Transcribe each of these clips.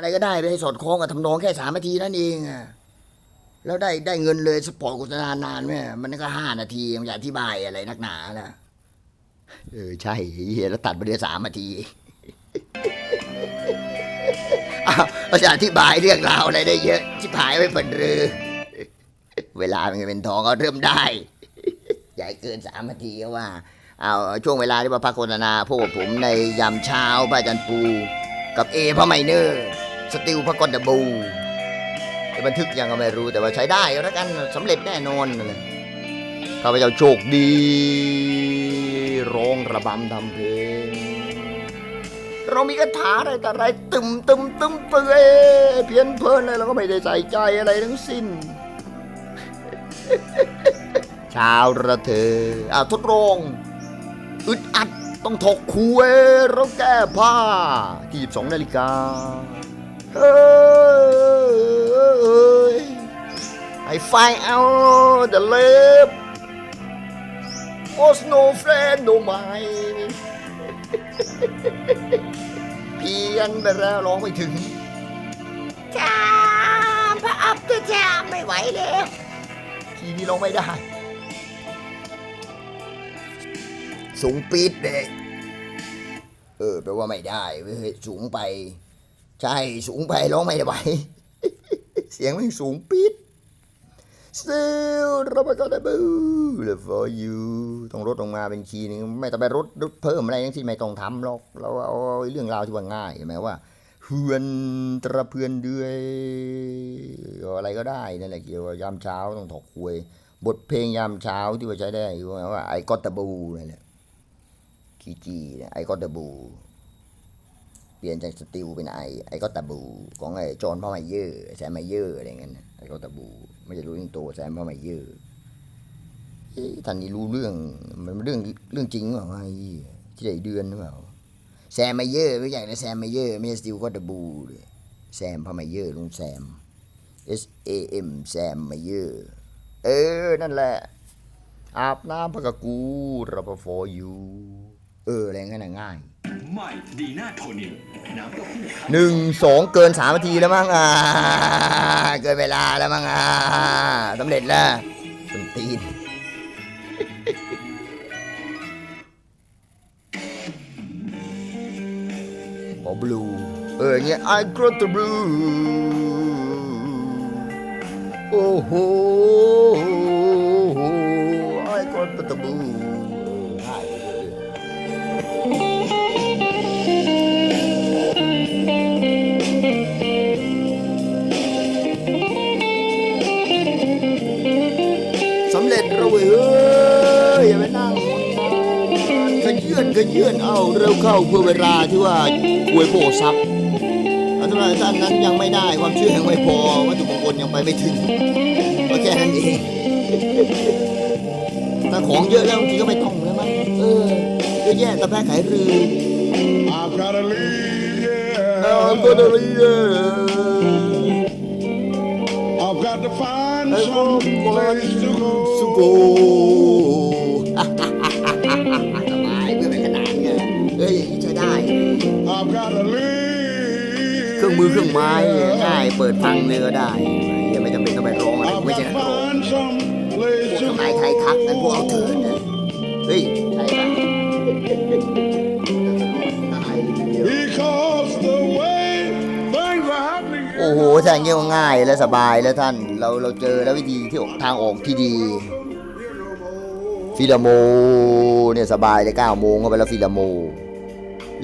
อะไรก็ได้ไปให้สอดคล้องกับทำนองแค่สามนาทีนั่นเองอะแล้วได้ได้เงินเลยสปอร์ตโฆษณานานไหมมันก็ห้านาทีมันจะอธิบายอะไรนักหนาล่ะเออใช่เฮียแล้วตัดไปเดือนสามนาทีอ้าวเราจะอธิบายเรื่องราวอะไรได้เยอะชิบหายไปเป็นรือ เวลามันเป็นทองก็เริ่มได้ให้เกินสามนาทีก็ว่าเอาช่วงเวลาที่ว่าพักโฆษณาพวกผมในยามเช้าพระอาจันปู กับเอพระไมเนอร์ สติลพระกอนดบูจะบันทึกยังก็ไม่รู้แต่ว่าใช้ได้แล้วกันสำเร็จแน่นอนเลยข้าพเจ้าโชคดี ร้องระบำทำเพลงเรามีคาถาอะไรแต่อะไรตึมตึมตึมเปื่อยเพี้ยนเพลินเลยเราก็ไม่ได้ใส่ใจอะไรทั้งสิ้นชาวระเธออ่าทดลองอึดอัดต้องถกคุยเราแก้ผ้าที่ 12 นาฬิกา เฮ้ยไอ้ไฟเอา the left was no friend no mine เพี้ยนไปแล้วร้องไม่ถึงจ้าพระอับจะจ้าไม่ไหวแล้วทีนี้ร้องไม่ได้ สูงปี๊ดเลยเออแปลว่าไม่ได้เว้ยสูงไป ใช่ สูงไปร้องไม่ไหวเสียงมันสูงปี๊ด Still เราไปก็ได้บู for you ต้องลดลงมาเป็นคีย์นึงไม่ต้องไปลดลดเพิ่มอะไรทั้งสิ้นไม่ต้องทำหรอกเราเอาเรื่องราวที่ว่าง่ายใช่ไหมว่าเพื่อนตระเพื่อนเดือยอะไรก็ได้นั่นแหละเกี่ยวกับยามเช้าต้องถกคุยบทเพลงยามเช้าที่ว่าใช้ได้ว่าไอ้ก็ตะบูนั่นแหละคีจีไอก็ตะบู เปลี่ยนจากสติลเป็นไอไอก็ตะบู ของไอจอห์นพ่อไมเยอร์แซมไมเยอร์อะไรเงี้ยไอก็ตะบู ไม่จะรู้เรื่องโตแซมพ่อไมเยอร์ท่านนี่รู้เรื่องมันเรื่องเรื่องจริงหรือเปล่าไอ้ที่ไหนเดือนหรือเปล่าแซมไมเยอร์ไม่ใช่นะแซมไมเยอร์ไม่ใช่สติลก็ตะบูเลยแซมพ่อไมเยอร์ลุงแซม S A M แซมไมเยอร์เออ นั่นแหละ อาบน้ำพักกูรับฟออยู่ เอออะไรงั้นนะง่าย ใหม่ดีน่าโทนิวน้ำเต้าหู้คั้นหนึ่งสองเกินสามนาทีแล้วมั้งอ่าเกินเวลาแล้วมั้งอ่าสำเร็จแล้วสุนตีนขอบลูเอออย่างเงี้ย I got the blue โอ้โห ยื่นขยื่นเอาเร็วเข้าเพื่อเวลาที่ว่าควยโผซับแล้วสำหรับท่านนั้นยังไม่ได้ความเชื่อยังไม่พอวัตถุมงคลยังไปไม่ถึงก็แค่นั้นเองถ้าของเยอะแล้วบางทีก็ไม่ต้องแล้วมั้งเออเยอะแยะตะแพ้ขายรือ I've got to leave, เอา yeah. ก็ได้เลยเออ I've got to find ไอ้พวก some คน place to สุ go. รื่องมือเครื่องไม้ง่ายเปิดฟังเลยก็ได้ยังไม่จำเป็นต้องไปร้องอะไร I've ไม่ got ใช่ to นักร้อง find some พว place ก to ทำนายไทยทักนั่นพวกเอาเถิดนะเฮ้ยใช่ปะ because the way things are happening. โอ้โหถ้าอย่างเงี้ยก็ง่ายและสบายแล้วท่าน เราเราเจอแล้ววิธีที่ออกทางออกที่ดี ฟิลาโมเนี่ยสบายเลยเก้าโมงเข้าไปแล้วฟิลาโม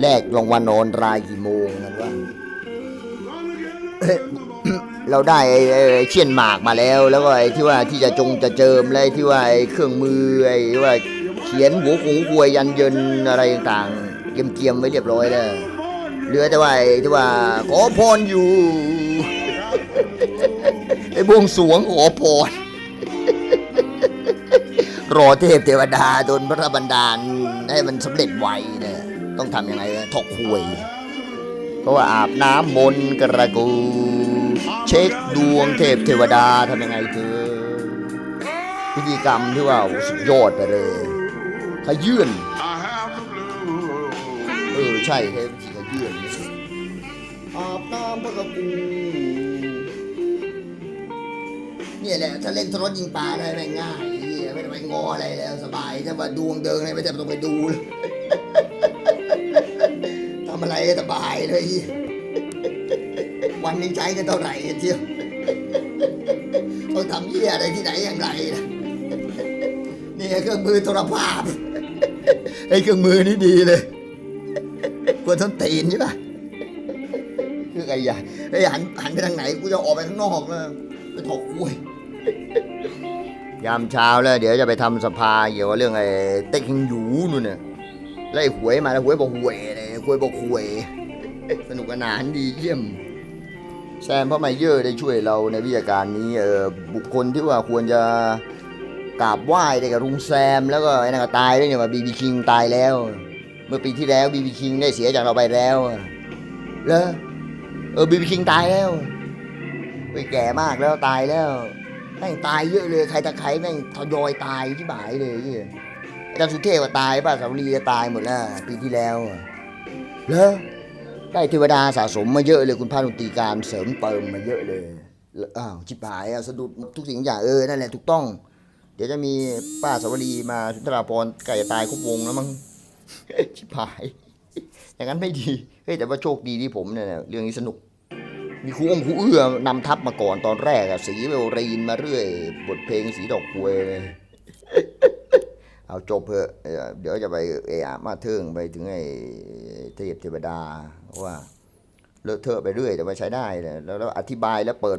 แลกรางวัลนอนรายกี่โมงกันวะ เราได้ไอ้เชียนหมากมาแล้ว แล้วก็ไอ้ที่ว่าที่จะจงจะเจิมอะไรที่ว่าไอ้เครื่องมือไอ้ที่ว่าเขียนหัวคงควยยันเยินอะไรต่างๆเกียมๆไว้เรียบร้อยแล้วเหลือแต่ว่าไอ้ที่ว่าขอพรอยู่ไอ้บวงสวงขอพรรอเทพเทวดาโดนพระบันดาลให้มันสำเร็จไวเนี่ยต้องทำยังไงถกควย เพราะว่าอาบน้ำมนกระกู เช็คดวงเทพเทวดาทำยังไงเธอพิธีกรรมที่ว่าสุดยอดไปเลยขยื่นเออใช่ใช่วิธีขยื่นอาบน้ำพระกกูเนี่ยแหละถ้าเล่นทรถยิงปลาได้แม่ง่ายไม่ต้องไปงออะไรแล้วสบายถ้าว่าดวงเดิงอะไรไม่ต้องไปดูเลยำอะไรสบายเลย วันนึงใช้กันเท่าไหร่เชียวต้องทำเหี้ยอะไรที่ไหนอย่างไรนะนี่เครื่องมือโทรภาพไอ้เครื่องมือนี่ดีเลยควรต้นตีนใช่ปะคือไงอย่าไอ้หันหันไปทางไหนกูจะออกไปข้างนอกแล้วไปถกกล้วยยามเช้าแล้ว เดี๋ยวจะไปทำสภาเกี่ยวกับเรื่องไอ้เต็กฮิงหยูนู่นน่ะไล่หวยมาแล้วหวยบอกหวย เลยหวยบอกหวยสนุกสนานดีเยี่ยม แซมพ่อไมเยอร์ได้ช่วยเราในวิชาการนี้เออบุคคลที่ว่าควรจะกราบไหว้ได้กับลุงแซม แล้วก็ไอ้นั่นก็ตายด้วยเนี่ยว่าบีบีคิงตายแล้ว เมื่อปีที่แล้วบีบีคิงได้เสียจากเราไปแล้วเหรอเออบีบีคิงตายแล้วไปแก่มากแล้วตายแล้วแม่งตายเยอะเลยใครตะใครแม่งทยอยตายที่บ่ายเลยเหี้ยอาจารย์สุเทพก็ตายป่ะสาวรีก็ตายหมดแล้วปีที่แล้ว เหรอได้เทวดาสะสมมาเยอะเลยคุณพานุตีการเสริมเติมมาเยอะเลยอ้าวชิบหายอะสะดุดทุกสิ่งอย่างเออนั่นแหละถูกต้อง เดี๋ยวจะมีป้าสาวรีมาสุนทราพรไก่ตายครบวงแล้วมั้งชิบหาย อย่างนั้นไม่ดีเฮ้ยแต่ว่าโชคดีที่ผมเนี่ยเรื่องนี้สนุก มีครูองค์ครูเอื้อนำทัพมาก่อนตอนแรกอะสีเวลรีนมาเรื่อย บทเพลงสีดอกควย เอาจบเพอะเอ่อเดี๋ยวจะไปเอะมาเทิงไปถึงไอ้เทพเทวดาว่าเลอะเทอะไปเรื่อยแต่ว่าใช้ได้แล้วแล้วอธิบายแล้วเปิด